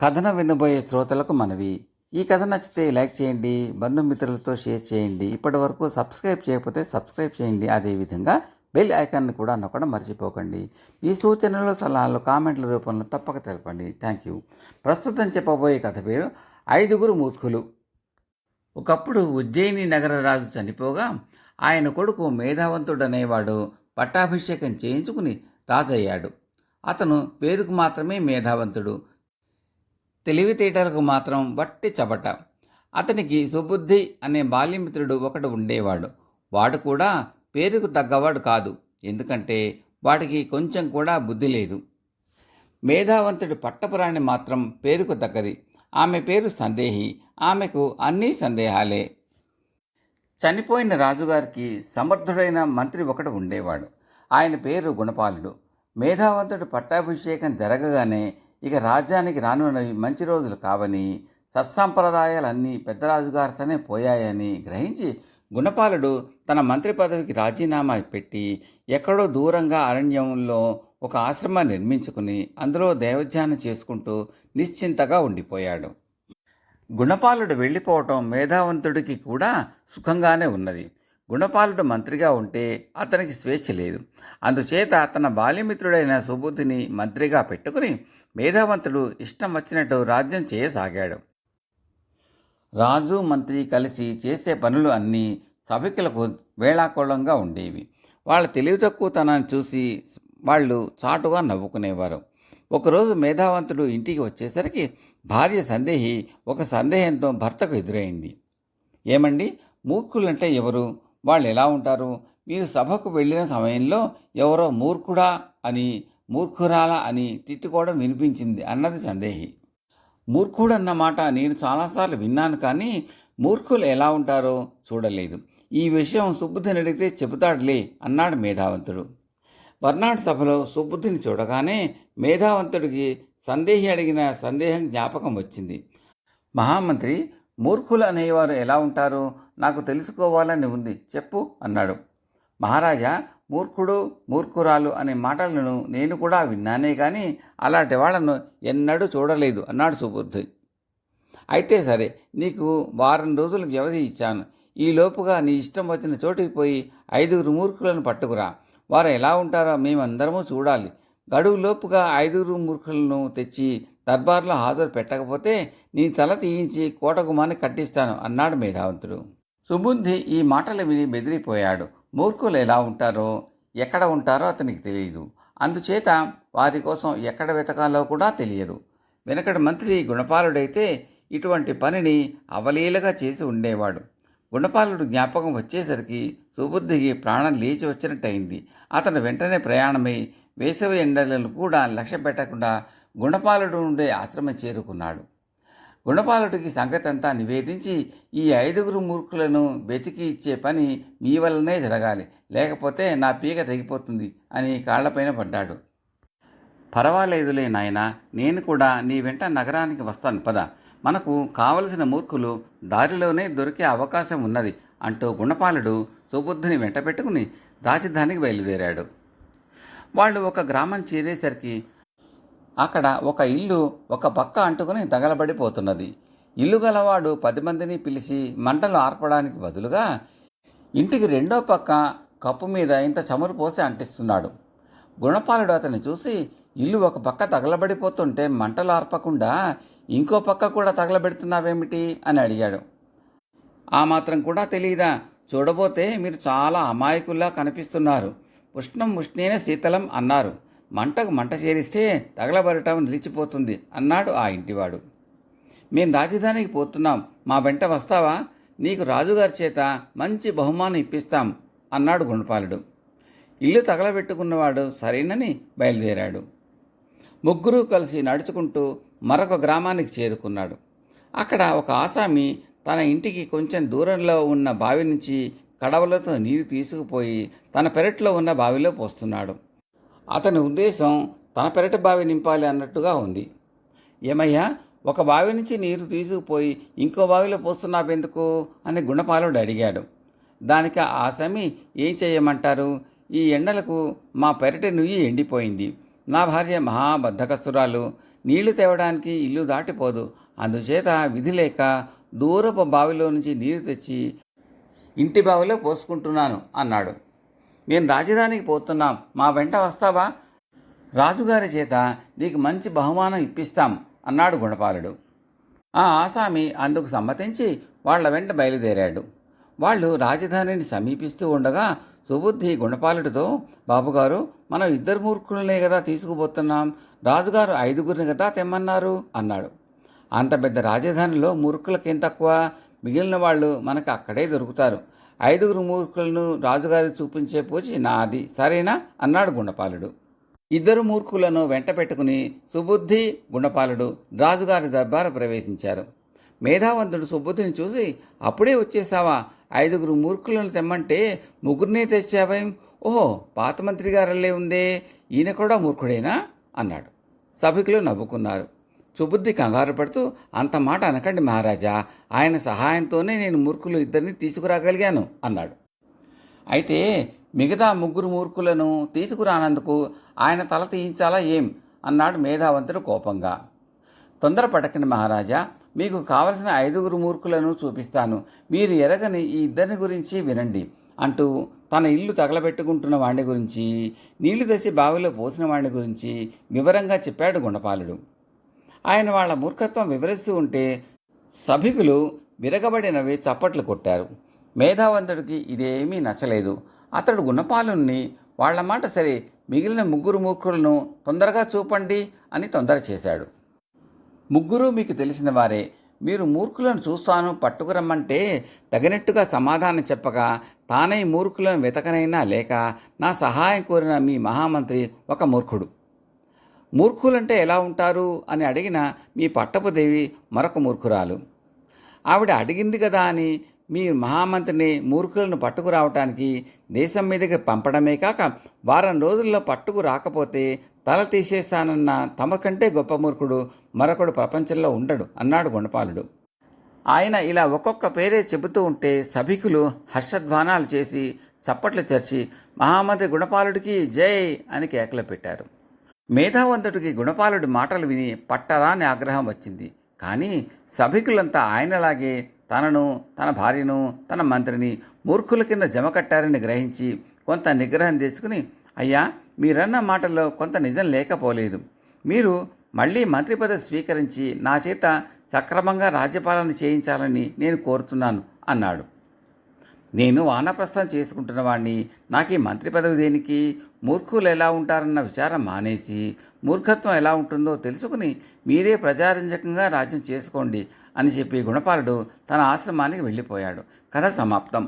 కథన వినబోయే శ్రోతలకు మనవి. ఈ కథ నచ్చితే లైక్ చేయండి బంధుమిత్రులతో షేర్ చేయండి. ఇప్పటి వరకు సబ్స్క్రైబ్ చేయకపోతే సబ్స్క్రైబ్ చేయండి. అదేవిధంగా బెల్ ఐకాన్ని కూడా నొక్కడం మర్చిపోకండి. ఈ సూచనలు సలహాలు కామెంట్ల రూపంలో తప్పక తెలపండి. Thank you. ప్రస్తుతం చెప్పబోయే కథ పేరు ఐదుగురు మూర్ఖులు. ఒకప్పుడు ఉజ్జయిని నగర రాజు చనిపోగా ఆయన కొడుకు మేధావంతుడనేవాడు పట్టాభిషేకం చేయించుకుని రాజయ్యాడు. అతను పేరుకు మాత్రమే మేధావంతుడు. తెలివితేటలకు మాత్రం వట్టి చబట. అతనికి సుబుద్ధి అనే బాల్యమిత్రుడు ఒకడు ఉండేవాడు. వాడు కూడా పేరుకు తగ్గవాడు కాదు. ఎందుకంటే వాడికి కొంచెం కూడా బుద్ధి లేదు. మేధావంతుడి పట్టపురాణి మాత్రం పేరుకు తగ్గది. ఆమె పేరు సందేహి. ఆమెకు అన్నీ సందేహాలే. చనిపోయిన రాజుగారికి సమర్థుడైన మంత్రి ఒకడు ఉండేవాడు. ఆయన పేరు గుణపాలుడు. మేధావంతుడి పట్టాభిషేకం జరగగానే ఇక రాజ్యానికి రానున్నవి మంచి రోజులు కావని సత్సంప్రదాయాలన్నీ పెద్దరాజుగారితోనే పోయాయని గ్రహించి గుణపాలుడు తన మంత్రి పదవికి రాజీనామా పెట్టి ఎక్కడో దూరంగా అరణ్యంలో ఒక ఆశ్రమాన్ని నిర్మించుకుని అందులో దేవధ్యానం చేసుకుంటూ నిశ్చింతగా ఉండిపోయాడు. గుణపాలుడు వెళ్ళిపోవటం మేధావంతుడికి కూడా సుఖంగానే ఉన్నది. గుణపాలుడు మంత్రిగా ఉంటే అతనికి స్వేచ్ఛ లేదు. అందుచేత తన బాల్యమిత్రుడైన సుబుద్ధిని మంత్రిగా పెట్టుకుని మేధావంతుడు ఇష్టం వచ్చినట్టు రాజ్యం చేయసాగాడు. రాజు మంత్రి కలిసి చేసే పనులు అన్నీ సభికులకు వేళాకోళంగా ఉండేవి. వాళ్ళ తెలివి తక్కువతనాన్ని చూసి వాళ్ళు చాటుగా నవ్వుకునేవారు. ఒకరోజు మేధావంతుడు ఇంటికి వచ్చేసరికి భార్య సందేహి ఒక సందేహంతో భర్తకు ఎదురైంది. ఏమండి? మూర్ఖులంటే ఎవరు? వాళ్ళు ఎలా ఉంటారు? మీరు సభకు వెళ్ళిన సమయంలో ఎవరో మూర్ఖుడా అని మూర్ఖురాల అని తిట్టుకోవడం వినిపించింది అన్నది సందేహి. మూర్ఖుడన్న మాట నేను చాలాసార్లు విన్నాను కానీ మూర్ఖులు ఎలా ఉంటారో చూడలేదు. ఈ విషయం సుబుద్ధిని అడిగితే చెబుతాడులే అన్నాడు మేధావంతుడు. వర్నాడు సభలో సుబుద్ధిని చూడగానే మేధావంతుడికి సందేహి అడిగిన సందేహం జ్ఞాపకం వచ్చింది. మహామంత్రి మూర్ఖులు అనేవారు ఎలా ఉంటారో? నాకు తెలుసుకోవాలని ఉంది చెప్పు అన్నాడు. మహారాజా మూర్ఖుడు మూర్ఖురాలు అనే మాటలను నేను కూడా విన్నానే కానీ అలాంటి వాళ్ళను ఎన్నడూ చూడలేదు అన్నాడు సుబుద్ధి. అయితే సరే నీకు వారం రోజులకు వ్యవధి ఇచ్చాను. ఈ లోపుగా నీ ఇష్టం వచ్చిన చోటికి పోయి ఐదుగురు మూర్ఖులను పట్టుకురా. వారు ఎలా ఉంటారో మేమందరము చూడాలి. గడువులోపుగా ఐదుగురు మూర్ఖులను తెచ్చి దర్బార్లో హాజరు పెట్టకపోతే నీ తల తీయించి కోటగుమాని కట్టిస్తాను అన్నాడు మేధావంతుడు. సుబుద్ధి ఈ మాటలు విని బెదిరిపోయాడు. మూర్ఖులు ఎలా ఉంటారో ఎక్కడ ఉంటారో అతనికి తెలియదు. అందుచేత వారి కోసం ఎక్కడ వెతకాలో కూడా తెలియదు. వెనకటి మంత్రి గుణపాలుడైతే ఇటువంటి పనిని అవలీలగా చేసి ఉండేవాడు. గుణపాలుడు జ్ఞాపకం వచ్చేసరికి సుబుద్ధికి ప్రాణం లేచి వచ్చినట్టయింది. అతను వెంటనే ప్రయాణమై వేసవి ఎండలను కూడా లక్ష్య పెట్టకుండా గుణపాలుడు ఉండే ఆశ్రమం చేరుకున్నాడు. గుణపాలుడికి సంగతంతా నివేదించి ఈ ఐదుగురు మూర్ఖులను వెతికి ఇచ్చే పని మీ వల్లనే జరగాలి. లేకపోతే నా పీక తెగిపోతుంది అని కాళ్ళపైన పడ్డాడు. పర్వాలేదులే నాయన నేను కూడా నీ వెంట నగరానికి వస్తాను. పద. మనకు కావలసిన మూర్ఖులు దారిలోనే దొరికే అవకాశం ఉన్నది అంటూ గుణపాలుడు సుబుద్ధిని వెంట పెట్టుకుని రాజధానికి బయలుదేరాడు. వాళ్ళు ఒక గ్రామం చేరేసరికి అక్కడ ఒక ఇల్లు ఒక పక్క అంటుకుని తగలబడిపోతున్నది. ఇల్లు గలవాడు పది మందిని పిలిచి మంటలు ఆర్పడానికి బదులుగా ఇంటికి రెండో పక్క కప్పు మీద ఇంత చమురు పోసి అంటిస్తున్నాడు. గుణపాలుడు అతన్ని చూసి ఇల్లు ఒక పక్క తగలబడిపోతుంటే మంటలు ఆర్పకుండా ఇంకో పక్క కూడా తగలబెడుతున్నావేమిటి అని అడిగాడు. ఆ మాత్రం కూడా తెలియదా చూడబోతే మీరు చాలా అమాయకుల్లా కనిపిస్తున్నారు. ఉష్ణం ఉష్ణేన శీతలం అన్నారు. మంటకు మంట చేరిస్తే తగలబడటం నిలిచిపోతుంది అన్నాడు ఆ ఇంటివాడు. మేం రాజధానికి పోతున్నాం మా వెంట వస్తావా? నీకు రాజుగారి చేత మంచి బహుమానం ఇప్పిస్తాం అన్నాడు గుణపాలుడు. ఇల్లు తగలబెట్టుకున్నవాడు సరేనని బయలుదేరాడు. ముగ్గురు కలిసి నడుచుకుంటూ మరొక గ్రామానికి చేరుకున్నాడు. అక్కడ ఒక ఆసామి తన ఇంటికి కొంచెం దూరంలో ఉన్న బావి నుంచి కడవలతో నీరు తీసుకుపోయి తన పెరట్లో ఉన్న బావిలో పోస్తున్నాడు. అతని ఉద్దేశం తన పెరటి బావి నింపాలి అన్నట్టుగా ఉంది. ఏమయ్యా ఒక బావి నుంచి నీరు తీసుకుపోయి ఇంకో బావిలో పోస్తున్నావెందుకు? అని గుణపాలుడు అడిగాడు. దానికి ఆ సమి ఏం చేయమంటారు? ఈ ఎండలకు మా పెరటి నుయ్యి ఎండిపోయింది. నా భార్య మహాబద్ధకస్తురాలు. నీళ్ళు తేవడానికి ఇల్లు దాటిపోదు. అందుచేత విధి లేక దూరపు బావిలో నుంచి నీరు తెచ్చి ఇంటి బావిలో పోసుకుంటున్నాను అన్నాడు. నేను రాజధానికి పోతున్నాం. మా వెంట వస్తావా? రాజుగారి చేత నీకు మంచి బహుమానం ఇప్పిస్తాం అన్నాడు గుణపాలుడు. ఆ ఆసామి అందుకు సమ్మతించి వాళ్ళ వెంట బయలుదేరాడు. వాళ్ళు రాజధానిని సమీపిస్తూ ఉండగా సుబుద్ధి గుణపాలుడితో బాబుగారు మనం ఇద్దరు మూర్ఖులనే కదా తీసుకుపోతున్నాం. రాజుగారు ఐదుగురిని కదా తెమ్మన్నారు అన్నాడు. అంత పెద్ద రాజధానిలో మూర్ఖులకేం తక్కువ? మిగిలిన వాళ్ళు మనకు అక్కడే దొరుకుతారు. ఐదుగురు మూర్ఖులను రాజుగారి చూపించే పూచి నాది. సరేనా? అన్నాడు గుండపాలుడు. ఇద్దరు మూర్ఖులను వెంట పెట్టుకుని సుబుద్ధి గుండపాలుడు రాజుగారి దర్బారు ప్రవేశించారు. మేధావంతుడు సుబుద్ధిని చూసి అప్పుడే వచ్చేసావా ఐదుగురు మూర్ఖులను తెమ్మంటే ముగ్గురినే తెచ్చావేం? ఓహో పాత మంత్రి గారల్లే ఉందే. ఈయన కూడా మూర్ఖుడేనా? అన్నాడు. సభికులు నవ్వుకున్నారు. సుబుద్ధి కంగారు పడుతూ అంత మాట అనకండి మహారాజా ఆయన సహాయంతోనే నేను మూర్ఖులు ఇద్దరిని తీసుకురాగలిగాను అన్నాడు. అయితే మిగతా ముగ్గురు మూర్ఖులను తీసుకురానందుకు ఆయన తల తీయించాలా ఏం? అన్నాడు మేధావంతుడు కోపంగా. తొందరపడకండి మహారాజా మీకు కావలసిన ఐదుగురు మూర్ఖులను చూపిస్తాను. మీరు ఎరగని ఈ ఇద్దరిని గురించి వినండి. అంటూ తన ఇల్లు తగలబెట్టుకుంటున్న వాణ్ణి గురించి నీళ్ళు తెచ్చి బావిలో పోసిన వాణ్ణి గురించి వివరంగా చెప్పాడు గుణపాలుడు ఆయన వాళ్ళ మూర్ఖత్వం వివరిస్తూ ఉంటే సభికులు విరగబడినవి చప్పట్లు కొట్టారు. మేధావంతుడికి ఇదేమీ నచ్చలేదు. అతడు గుణపాలుని వాళ్ళ మాట సరే. మిగిలిన ముగ్గురు మూర్ఖులను తొందరగా చూపండి అని తొందర చేశాడు. ముగ్గురు మీకు తెలిసిన వారే. మీరు మూర్ఖులను చూస్తాను పట్టుకురమ్మంటే తగినట్టుగా సమాధానం చెప్పక తానే మూర్ఖులను వెతకనైనా లేక నా సహాయం కోరిన మీ మహామంత్రి ఒక మూర్ఖుడు. మూర్ఖులంటే ఎలా ఉంటారు అని అడిగిన మీ పట్టపుదేవి మరొక మూర్ఖురాలు. ఆవిడ అడిగింది కదా అని మీ మహామంత్రిని మూర్ఖులను పట్టుకురావటానికి దేశం మీదకి పంపడమే కాక వారం రోజుల్లో పట్టుకు రాకపోతే తల తీసేస్తానన్న తమ కంటే గొప్ప మూర్ఖుడు మరొకడు ప్రపంచంలో ఉండడు అన్నాడు గుణపాలుడు. ఆయన ఇలా ఒక్కొక్క పేరే చెబుతూ ఉంటే సభికులు హర్షధ్వానాలు చేసి చప్పట్లు తెరిచి మహామంత్రి గుణపాలుడికి జై అని కేకలు పెట్టారు. మేధావంతుడికి గుణపాలుడి మాటలు విని పట్టరాని ఆగ్రహం వచ్చింది. కానీ సభికులంతా ఆయనలాగే తనను తన భార్యను తన మంత్రిని మూర్ఖుల కింద జమ కట్టారని గ్రహించి కొంత నిగ్రహం తెచ్చుకుని అయ్యా మీరన్న మాటల్లో కొంత నిజం లేకపోలేదు. మీరు మళ్ళీ మంత్రి పదవి స్వీకరించి నా చేత సక్రమంగా రాజ్యపాలన చేయించాలని నేను కోరుతున్నాను అన్నాడు. నేను వానప్రస్థం చేసుకుంటున్న వాడిని నాకు ఈ మంత్రి పదవి దేనికి? మూర్ఖులు ఎలా ఉంటారన్న విచారం మానేసి మూర్ఖత్వం ఎలా ఉంటుందో తెలుసుకుని మీరే ప్రజారంజకంగా రాజ్యం చేసుకోండి అని చెప్పి గుణపాలుడు తన ఆశ్రమానికి వెళ్ళిపోయాడు. కథ సమాప్తం.